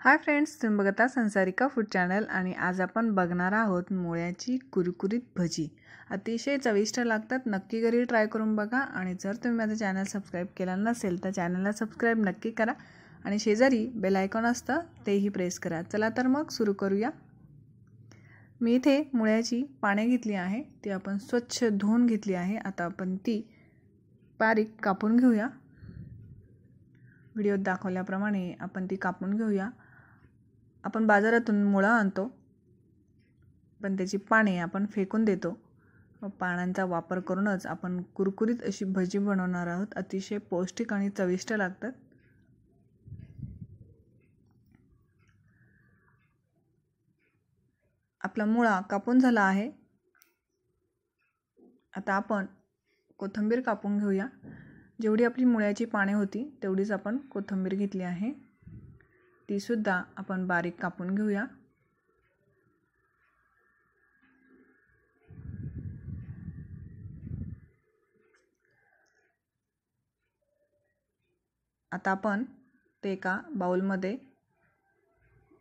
Hi friends तुम्ही बघता संसारिका food channel आणि आज आपण बघणार आहोत मुळ्याची कुरकुरीत भजी. अतिशय चविष्ट लागतात नक्की घरी ट्राय करून बघा आणि जर तुम्ही माझं चॅनल सबस्क्राईब केलं नसेल तर चॅनलला सबस्क्राईब नक्की करा आणि शेजारी बेल आयकॉन असतं तेही प्रेस करा. चला तर मग सुरू करूया. मी इथे मुळ्याची पाने घेतली आहे ती आपण स्वच्छ धुवून घेतली आहे. आता आपण ती बारीक कापून घेऊया. व्हिडिओत दाखवल्याप्रमाणे आपण ती कापून घेऊया. आपण बाजारातून मुळा आणतो. पण त्याची पाने आपण फेकून देतो. पानांचा वापर करूनच आपण कुरकुरीत अशी भजी बनवणार आहोत. अतिशय पौष्टिक आणि चविष्ट लागतात. आपला मुळा कापून झाला आहे. आता आपण कोथिंबीर कापून घेऊया. जेवढी आपली मुळ्याची पाने होती तेवढीच आपण कोथिंबीर घेतली आहे. तीसुद्धा आपण बारीक कापून घेऊया. आता आपण ते एका बाऊलमध्ये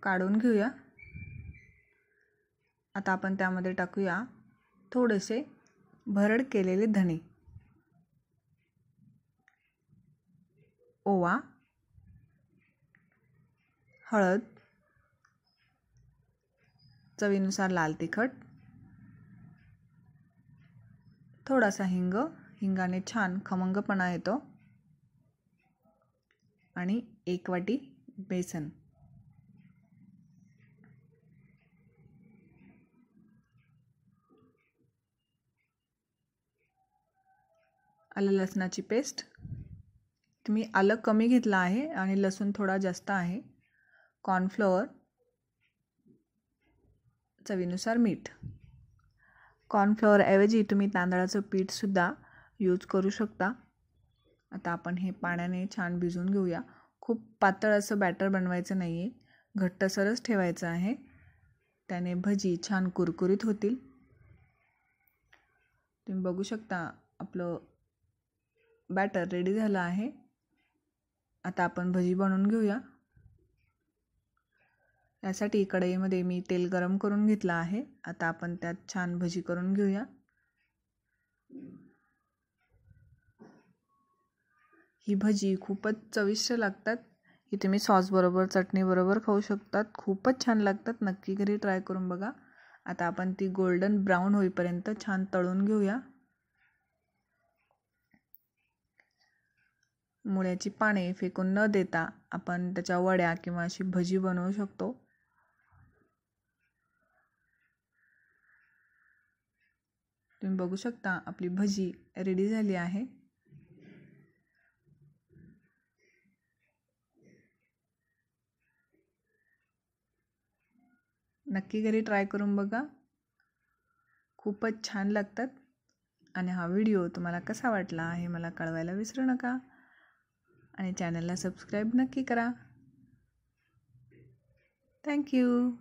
काढून घेऊया. आता आपण त्यामध्ये टाकूया थोडेसे भरड केलेले धणे. ओवा. हळद चवीनुसार लाल तिखट थोडासा हिंग हिंगाने छान खमंगपणा येतो आणि एक वाटी बेसन. आलं लसणाची पेस्ट तुम्ही आलं कमी घेतलं आहे आणि लसूण थोडा जास्त आहे. कॉर्नफ्लोअर चवीनुसार मीठ. कॉर्नफ्लोअरऐवजी तुम्ही तांदळाचं पीठसुद्धा यूज करू शकता. आता आपण हे पाण्याने छान भिजवून घेऊया. खूप पातळ असं बॅटर बनवायचं नाही आहे घट्टसरच ठेवायचं आहे. त्याने भजी छान कुरकुरीत होतील. तुम्ही बघू शकता आपलं बॅटर रेडी झालं आहे. आता आपण भजी बनवून घेऊया. त्यासाठी कढईमध्ये मी तेल गरम करून घेतलं आहे. आता आपण त्यात छान भजी करून घेऊया. ही भजी खूपच चविष्ट लागतात. ही तुम्ही सॉसबरोबर चटणीबरोबर खाऊ शकतात. खूपच छान लागतात. नक्की घरी ट्राय करून बघा. आता आपण ती गोल्डन ब्राऊन होईपर्यंत छान तळून घेऊया. मुळ्याची पाने फेकून न देता आपण त्याच्या वड्या किंवा अशी भजी बनवू शकतो. तुम्ही बघू शकता आपली भजी रेडी झाली आहे. नक्की घरी ट्राय करून बघा. खूपच छान लागतात. आणि हा व्हिडिओ तुम्हाला कसा वाटला हे मला कळवायला विसरू नका. आणि चॅनलला सबस्क्राईब नक्की करा. थँक्यू